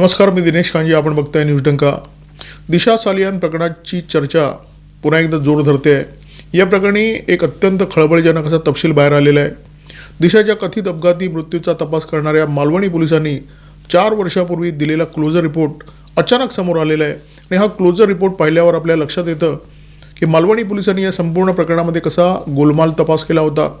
नमस्कार मी दिनेश कांजी. आपण बघताय न्यूज डंका. दिशा सालियान प्रकरणाची चर्चा पुन्हा एकदा जोर धरते. आहे या प्रकरणी एक अत्यंत खळबळजनक असा तपशील बाहेर आलेला आहे. दिशाच्या कथित अपघाती मृत्यूचा तपास करणाऱ्या मालवणी पोलिसांनी चार वर्षापूर्वी दिलेला क्लोजर रिपोर्ट अचानक समोर आलेला आहे. आणि हा क्लोजर रिपोर्ट पाहिल्यावर आपल्या लक्षात येतं की मालवणी पोलिसांनी या संपूर्ण प्रकरणामध्ये कसा गोलमाल तपास केला होता.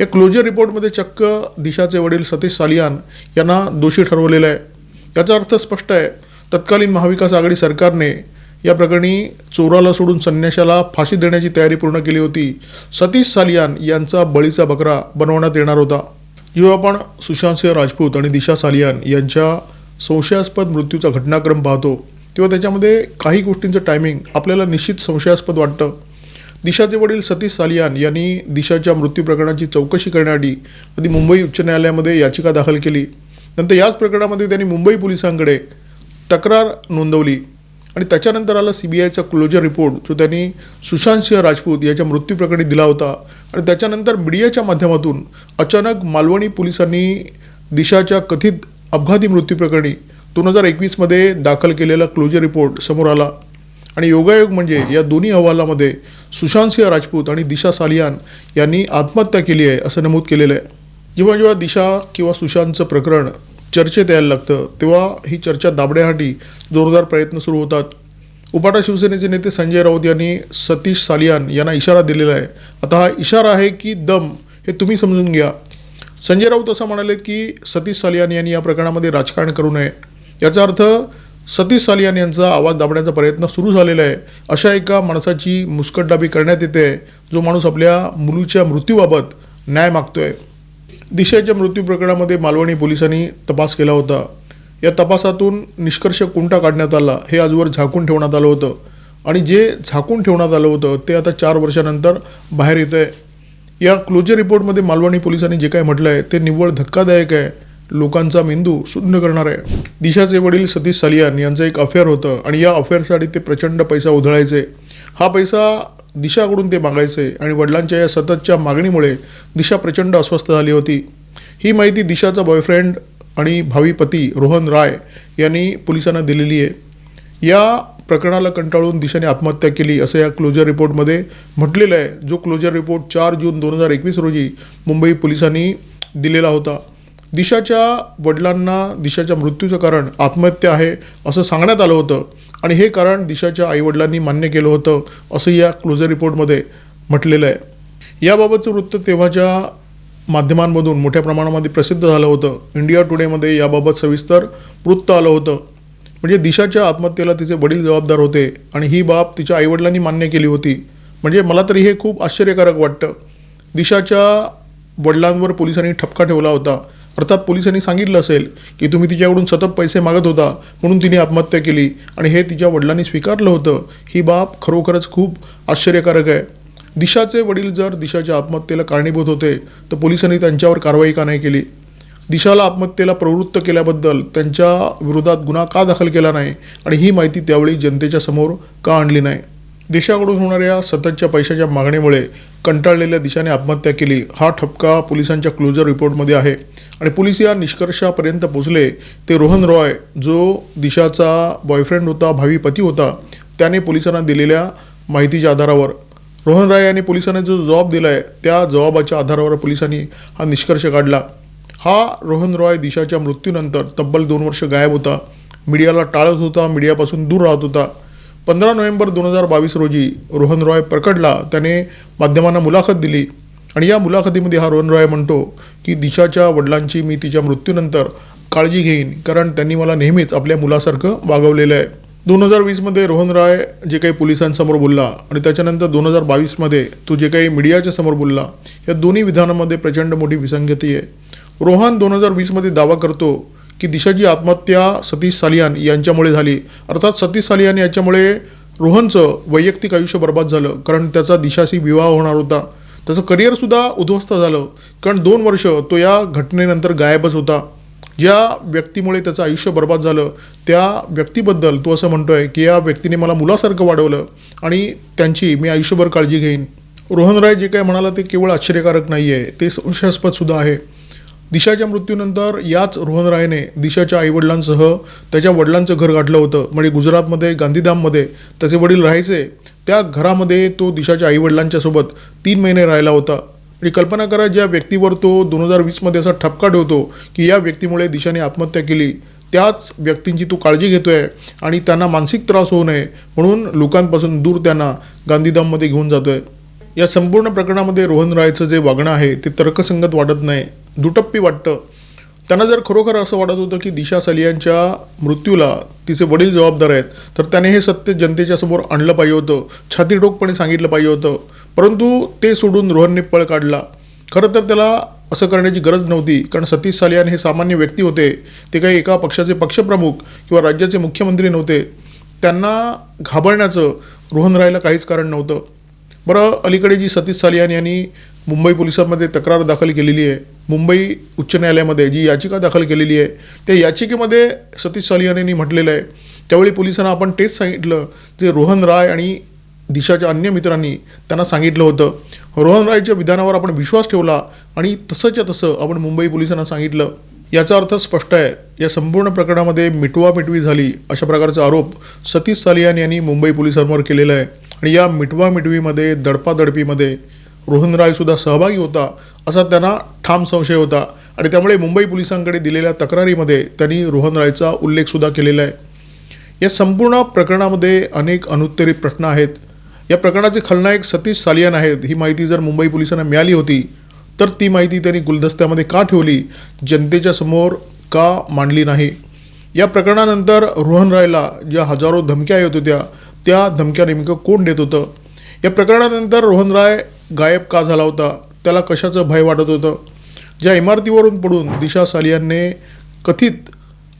या क्लोजर रिपोर्टमध्ये चक्क दिशाचे वडील सतीश सालियान यांना दोषी ठरवलेलं आहे. याचा अर्थ स्पष्ट आहे. तत्कालीन महाविकास आघाडी सरकारने या प्रकरणी चोराला सोडून संन्याशाला फाशी देण्याची तयारी पूर्ण केली होती. सतीश सालियान यांचा बळीचा बकरा बनवण्यात येणार होता. जेव्हा आपण सुशांतसिंह राजपूत आणि दिशा सालियान यांच्या संशयास्पद मृत्यूचा घटनाक्रम पाहतो तेव्हा त्याच्यामध्ये काही गोष्टींचं टायमिंग आपल्याला निश्चित संशयास्पद वाटतं. दिशाचे वडील सतीश सालियान यांनी दिशाच्या मृत्यू प्रकरणाची चौकशी करण्यासाठी आधी मुंबई उच्च न्यायालयामध्ये याचिका दाखल केली. नंतर याच प्रकरणामध्ये त्यांनी मुंबई पोलिसांकडे तक्रार नोंदवली आणि त्याच्यानंतर आला सी बी आयचा क्लोजर रिपोर्ट जो त्यांनी सुशांत सिंह राजपूत याच्या मृत्यू प्रकरणी दिला होता. आणि त्याच्यानंतर मीडियाच्या माध्यमातून अचानक मालवणी पोलिसांनी दिशाच्या कथित अपघाती मृत्यू प्रकरणी दोन हजार एकवीसमध्ये दाखल केलेला क्लोजर रिपोर्ट समोर आला. आणि योगायोग म्हणजे या दोन्ही अहवालामध्ये सुशांत सिंह राजपूत आणि दिशा सालियान यांनी आत्महत्या केली आहे असं नमूद केलेलं आहे. जेव्हा जेव्हा दिशा किंवा सुशांतचं प्रकरण चर्चेत यायला लागतं तेव्हा ही चर्चा दाबण्यासाठी जोरदार प्रयत्न सुरू होतात. उपाटा शिवसेनेचे नेते संजय राऊत यांनी सतीश सालियान यांना इशारा दिलेला आहे. आता हा इशारा आहे की दम हे तुम्ही समजून घ्या. संजय राऊत असं म्हणाले की सतीश सालियान यांनी या प्रकरणामध्ये राजकारण करू नये. याचा अर्थ सतीश सालियान यांचा आवाज दाबण्याचा प्रयत्न सुरू झालेला आहे. अशा एका माणसाची मुस्कटदाबी करण्यात येते जो माणूस आपल्या मुलीच्या मृत्यूबाबत न्याय मागतो आहे दिशाच्या मृत्यू प्रकरणामध्ये मालवणी पोलिसांनी तपास केला होता. या तपासातून निष्कर्ष कोणता काढण्यात आला हे आजवर झाकून ठेवण्यात आलं होतं. आणि जे झाकून ठेवण्यात आलं होतं ते आता चार वर्षानंतर बाहेर येतं आहे या क्लोजर रिपोर्टमध्ये मालवणी पोलिसांनी जे काय म्हटलं आहे ते निव्वळ धक्कादायक आहे. लोकांचा मेंदू शून्य करणार आहे. दिशाचे वडील सतीश सालियान यांचं एक अफेअर होतं आणि या अफेअरसाठी ते प्रचंड पैसा उधळायचे. हा पैसा दिशाकडून ते मागायचे आणि वडिलांच्या या सततच्या मागणीमुळे दिशा प्रचंड अस्वस्थ झाली होती. ही माहिती दिशाचा बॉयफ्रेंड आणि भावी पती रोहन राय यांनी पोलिसांना दिलेली आहे. या प्रकरणाला कंटाळून दिशाने आत्महत्या केली असं या क्लोजर रिपोर्टमध्ये म्हटलेलं आहे जो क्लोजर रिपोर्ट चार जून दोन हजार एकवीस रोजी मुंबई पोलिसांनी दिलेला होता. दिशाच्या वडिलांना दिशाच्या मृत्यूचं कारण आत्महत्या आहे असं सांगण्यात आलं होतं. आणि हे कारण दिशाच्या आईवडिलांनी मान्य केलं होतं असं या क्लोजर रिपोर्टमध्ये म्हटलेलं आहे. याबाबतचं वृत्त तेव्हाच्या माध्यमांमधून मोठ्या प्रमाणामध्ये प्रसिद्ध झालं होतं. इंडिया टुडेमध्ये याबाबत सविस्तर वृत्त आलं होतं. म्हणजे दिशाच्या आत्महत्येला तिचे वडील जबाबदार होते आणि ही बाब तिच्या आईवडिलांनी मान्य केली होती. म्हणजे मला तरी हे खूप आश्चर्यकारक वाटतं. दिशाच्या वडिलांवर पोलिसांनी ठपका ठेवला होता. अर्थात पोलिसांनी सांगितलं असेल की तुम्ही तिच्याकडून सतत पैसे मागत होता म्हणून तिने आत्महत्या केली आणि हे तिच्या वडिलांनी स्वीकारलं होतं. ही बाब खरोखरच खूप आश्चर्यकारक आहे. दिशाचे वडील जर दिशाच्या आत्महत्येला कारणीभूत होते तर पोलिसांनी त्यांच्यावर कारवाई का नाही केली? दिशाला आत्महत्येला प्रवृत्त केल्याबद्दल त्यांच्या विरोधात गुन्हा का दाखल केला नाही? आणि ही माहिती त्यावेळी जनतेच्या समोर का आणली नाही? देशाकडून होणाऱ्या सततच्या पैशाच्या मागणीमुळे कंटाळलेल्या दिशाने आत्महत्या केली. हा ठपका पोलिसांच्या क्लोजर रिपोर्टमध्ये आहे. आणि पोलीस या निष्कर्षापर्यंत पोचले ते रोहन रॉय जो दिशाचा बॉयफ्रेंड होता भावी पती होता त्याने पोलिसांना दिलेल्या माहितीच्या आधारावर. रोहन राय यांनी पोलिसांना जो जबाब दिला आहे त्या जबाबाच्या आधारावर पोलिसांनी हा निष्कर्ष काढला. हा रोहन रॉय दिशाच्या मृत्यूनंतर तब्बल दोन वर्ष गायब होता. मीडियाला टाळत होता मीडियापासून दूर राहत होता. पंधरा नोव्हेंबर दोन हजार बावीस रोजी रोहन रॉय प्रकटला. त्याने माध्यमांना मुलाखत दिली. आणि या मुलाखतीमध्ये हा रोहन रॉय म्हणतो की दिशाच्या वडिलांची मी तिच्या मृत्यूनंतर काळजी घेईन कारण त्यांनी मला नेहमीच आपल्या मुलासारखं वागवलेलं आहे. दोन हजार वीसमध्ये रोहन राय जे काही पोलिसांसमोर बोलला आणि त्याच्यानंतर दोन हजार बावीसमध्ये तो जे काही मीडियाच्या समोर बोलला या दोन्ही विधानामध्ये प्रचंड मोठी विसंगती आहे. रोहन दोन हजार वीसमध्ये दावा करतो की दिशाची आत्महत्या सतीश सालियान यांच्यामुळे झाली. अर्थात सतीश सालियान याच्यामुळे रोहनचं वैयक्तिक आयुष्य बर्बाद झालं. कारण त्याचा दिशाशी विवाह होणार होता. त्याचं करिअरसुद्धा उद्ध्वस्त झालं. कारण दोन वर्ष तो या घटनेनंतर गायबच होता. ज्या व्यक्तीमुळे त्याचं आयुष्य बर्बाद झालं त्या व्यक्तीबद्दल तो असं म्हणतोय की या व्यक्तीने मला मुलासारखं वाढवलं आणि त्यांची मी आयुष्यभर काळजी घेईन. रोहन राय जे काय म्हणाला ते केवळ आश्चर्यकारक नाही आहे ते संशयास्पद सुद्धा आहे. दिशाच्या मृत्यूनंतर याच रोहन रायने दिशाच्या आईवडिलांसह त्याच्या वडिलांचं घर गाठलं होतं. म्हणजे गुजरातमध्ये गांधीधाममध्ये त्याचे वडील राहायचे. त्या घरामध्ये तो दिशाच्या आईवडिलांच्या सोबत तीन महिने राहिला होता. आणि कल्पना करा ज्या व्यक्तीवर तो दोन हजार वीसमध्ये असा ठपका ठेवतो की या व्यक्तीमुळे दिशाने आत्महत्या केली त्याच व्यक्तींची तो काळजी घेतोय आणि त्यांना मानसिक त्रास होऊ नये म्हणून लोकांपासून दूर त्यांना गांधीधाममध्ये घेऊन जातोय. या संपूर्ण प्रकरणामध्ये रोहन रायचं जे वागणं आहे ते तर्कसंगत वाटत नाही. दुटप्पी वाटतं. त्यांना जर खरोखर असं वाटत होतं की दिशा सलियांच्या मृत्यूला तिचे वडील जबाबदार आहेत तर त्याने हे सत्य जनतेच्या समोर आणलं पाहिजे होतं छातीठोकपणे सांगितलं पाहिजे होतं. परंतु ते सोडून रोहनने पळ काढला. खरं तर त्याला असं करण्याची गरज नव्हती कारण सतीश सालियान हे सामान्य व्यक्ती होते. ते काही एका पक्षाचे पक्षप्रमुख किंवा राज्याचे मुख्यमंत्री नव्हते. त्यांना घाबरण्याचं रोहन रायला काहीच कारण नव्हतं. बरं अलीकडे जी सतीश सालियान यांनी मुंबई पोलिसांमध्ये तक्रार दाखल केलेली आहे मुंबई उच्च न्यायालयामध्ये जी याचिका दाखल केलेली आहे त्या याचिकेमध्ये सतीश सालियान यांनी म्हटलेलं आहे त्यावेळी पोलिसांना आपण तेच सांगितलं जे रोहन राय आणि दिशाच्या अन्य मित्रांनी त्यांना सांगितलं होतं. रोहन रायच्या विधानावर आपण विश्वास ठेवला आणि तसंच्या तसं आपण मुंबई पोलिसांना सांगितलं. याचा अर्थ स्पष्ट आहे या संपूर्ण प्रकरणामध्ये मिटवा मिटवी झाली अशा प्रकारचा आरोप सतीश सालियान यांनी मुंबई पोलिसांवर केलेला आहे. आणि या मिटवा मिटवीमध्ये दडपादडपीमध्ये रोहन रायसुद्धा सहभागी होता असा त्यांना ठाम संशय होता. आणि त्यामुळे मुंबई पोलिसांकडे दिलेल्या तक्रारीमध्ये त्यांनी रोहन रायचा उल्लेखसुद्धा केलेला आहे. या संपूर्ण प्रकरणामध्ये अनेक अनुत्तरित प्रश्न आहेत. या प्रकरणाचे खलनायक सतीश सालियान आहेत. ही माहिती जर मुंबई पोलिसांना मिळाली होती तर ती माहिती त्यांनी गुलदस्त्यामध्ये का ठेवली जनतेच्या समोर का मांडली नाही? या प्रकरणानंतर रोहन रायला ज्या हजारो धमक्या येत होत्या त्या धमक्या नेमकं कोण देत होतं? या प्रकरणानंतर रोहन राय गायब का झाला होता? त्याला कशाचं भय वाटत होतं? ज्या इमारतीवरून पडून दिशा सालियानने कथित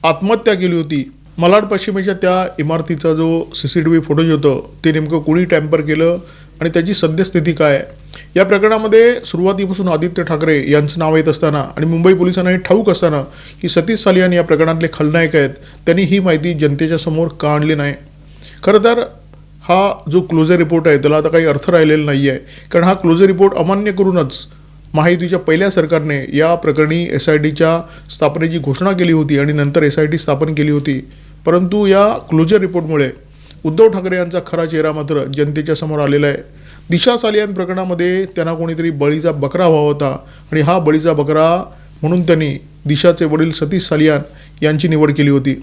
आत्महत्या केली होती मलाड पश्चिमेच्या त्या इमारतीचा जो C C T V footage होतं ते नेमकं कोणी टॅम्पर केलं आणि त्याची सद्यस्थिती काय? या प्रकरणामध्ये सुरुवातीपासून आदित्य ठाकरे यांचं नाव येत असताना आणि मुंबई पोलिसांना हे ठाऊक असताना की सतीश सालियान या प्रकरणातले खलनायक आहेत त्यांनी ही माहिती जनतेच्या समोर का आणली नाही? खरं तर हा जो क्लोजर रिपोर्ट आहे त्याला आता काही अर्थ राहिलेला नाही आहे कारण हा क्लोजर रिपोर्ट अमान्य करूनच महायुतीच्या पहिल्या सरकारने या प्रकरणी एस आय टीच्या स्थापनेची घोषणा केली होती आणि नंतर एस आय टी स्थापन केली होती. परंतु या क्लोजर रिपोर्टमुळे उद्धव ठाकरे यांचा खरा चेहरा मात्र जनतेच्या समोर आलेला आहे. दिशा सालियान प्रकरणामध्ये त्यांना कोणीतरी बळीचा बकरा व्हावा होता आणि हा बळीचा बकरा म्हणून त्यांनी दिशाचे वडील सतीश सालियान यांची निवड केली होती.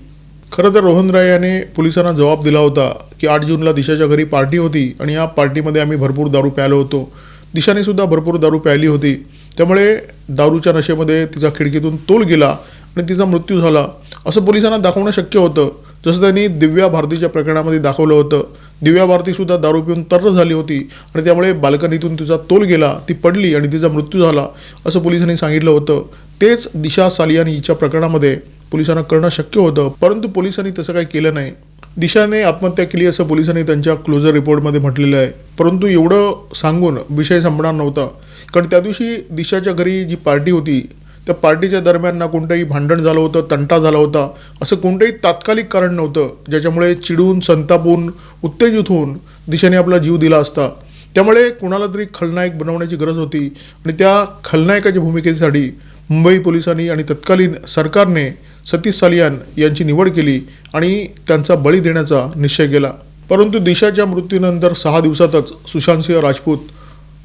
खरं तर रोहन राय याने पोलिसांना जबाब दिला होता की आठ जूनला दिशाच्या घरी पार्टी होती आणि या पार्टीमध्ये आम्ही भरपूर दारू प्यायलो होतो. दिशाने सुद्धा भरपूर दारू प्यायली होती. त्यामुळे दारूच्या नशेमध्ये तिचा खिडकीतून तोल गेला आणि तिचा मृत्यू झाला. असं पोलिसांना दाखवणं शक्य होतं. जसं त्यांनी दिव्या भारतीच्या प्रकरणामध्ये दाखवलं होतं. दिव्या भारतीसुद्धा दारू पिऊन तर्र झाली होती आणि त्यामुळे बाल्कनीतून तिचा तोल गेला ती पडली आणि तिचा मृत्यू झाला असं पोलिसांनी सांगितलं होतं. तेच दिशा सालियान हिच्या प्रकरणामध्ये. पोलिसांना करणं शक्य होतं परंतु पोलिसांनी तसं काही केलं नाही. दिशाने आत्महत्या केली असं पोलिसांनी त्यांच्या क्लोजर रिपोर्टमध्ये म्हटलेलं आहे. परंतु एवढं सांगून विषय संपणार नव्हता. कारण त्या दिवशी दिशाच्या घरी जी पार्टी होती त्या पार्टीच्या दरम्यान ना कोणतंही भांडण झालं होतं तंटा झाला होता. असं कोणतंही तात्कालिक कारण नव्हतं ज्याच्यामुळे चिडून संतापून उत्तेजित होऊन दिशाने आपला जीव दिला असता. त्यामुळे कुणाला तरी खलनायक बनवण्याची गरज होती आणि त्या खलनायकाच्या भूमिकेसाठी मुंबई पोलिसांनी आणि तत्कालीन सरकारने सतीश सालियान यांची निवड केली आणि त्यांचा बळी देण्याचा निश्चय केला. परंतु दिशाच्या मृत्यूनंतर सहा दिवसातच सुशांतसिंह राजपूत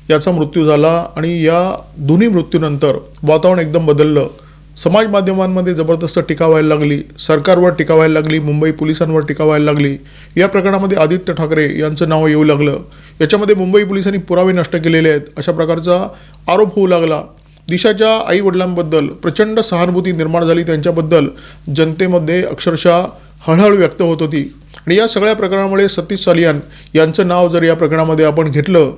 याचा मृत्यू झाला आणि या दोन्ही मृत्यूनंतर वातावरण एकदम बदललं. समाज माध्यमांमध्ये जबरदस्त टीका व्हायला लागली. सरकारवर टीका व्हायला लागली. मुंबई पोलिसांवर टीका व्हायला लागली. या प्रकरणामध्ये आदित्य ठाकरे यांचं नाव येऊ लागलं. याच्यामध्ये मुंबई पोलिसांनी पुरावे नष्ट केलेले आहेत. अशा प्रकारचा आरोप होऊ लागला. दिशाच्या आई वडिलांबद्दल प्रचंड सहानुभूती निर्माण झाली. त्यांच्याबद्दल जनतेमध्ये अक्षरशः हळहळ व्यक्त होत होती. आणि या सगळ्या प्रकरणामुळे सतीश सालियान यांचं नाव जर या प्रकरणामध्ये आपण घेतलं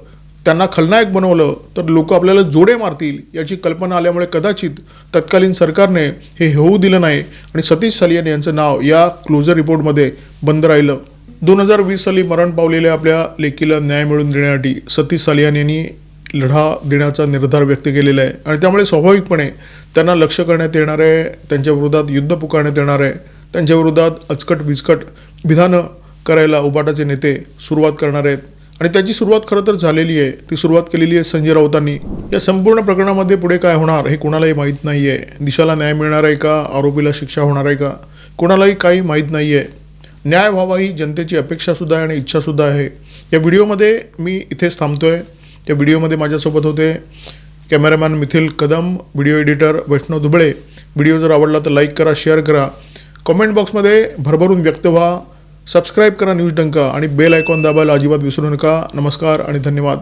त्यांना खलनायक बनवलं तर लोक आपल्याला जोडे मारतील याची कल्पना आल्यामुळे कदाचित तत्कालीन सरकारने हे होऊ दिलं नाही आणि सतीश सालियान यांचं नाव या क्लोजर रिपोर्टमध्ये बंद राहिलं. दोन हजार वीस साली मरण पावलेल्या आपल्या लेकीला न्याय मिळवून देण्यासाठी सतीश सालियान यांनी लढा देण्याचा निर्धार व्यक्त केलेला आहे. आणि त्यामुळे स्वाभाविकपणे त्यांना लक्ष करण्यात येणार आहे त्यांच्या विरोधात युद्ध पुकारण्यात येणार आहे त्यांच्या विरोधात अचकट विचकट विधानं करायला उबाटाचे नेते सुरुवात करणार आहेत. आणि त्याची सुरुवात खरं तर झालेली आहे. ती सुरुवात केलेली आहे संजय राऊतांनी. या संपूर्ण प्रकरणामध्ये पुढे काय होणार हे कोणालाही माहीत नाही आहे दिशाला न्याय मिळणार आहे का? आरोपीला शिक्षा होणार आहे का? कोणालाही काही माहीत नाही आहे न्याय व्हावा ही जनतेची अपेक्षासुद्धा आहे आणि इच्छासुद्धा आहे. या व्हिडिओमध्ये मी इथेच थांबतो आहे त्या व्हिडिओमध्ये माझ्यासोबत होते cameraman Mithil Kadam video editor Vaishnav Dubale. Video जर आवडला तर लाईक करा शेअर करा. कमेंट बॉक्समध्ये भरभरून व्यक्त व्हा. सबस्क्राईब करा न्यूज डंका आणि बेल आयकॉन दाबायला अजिबात विसरू नका. नमस्कार आणि धन्यवाद.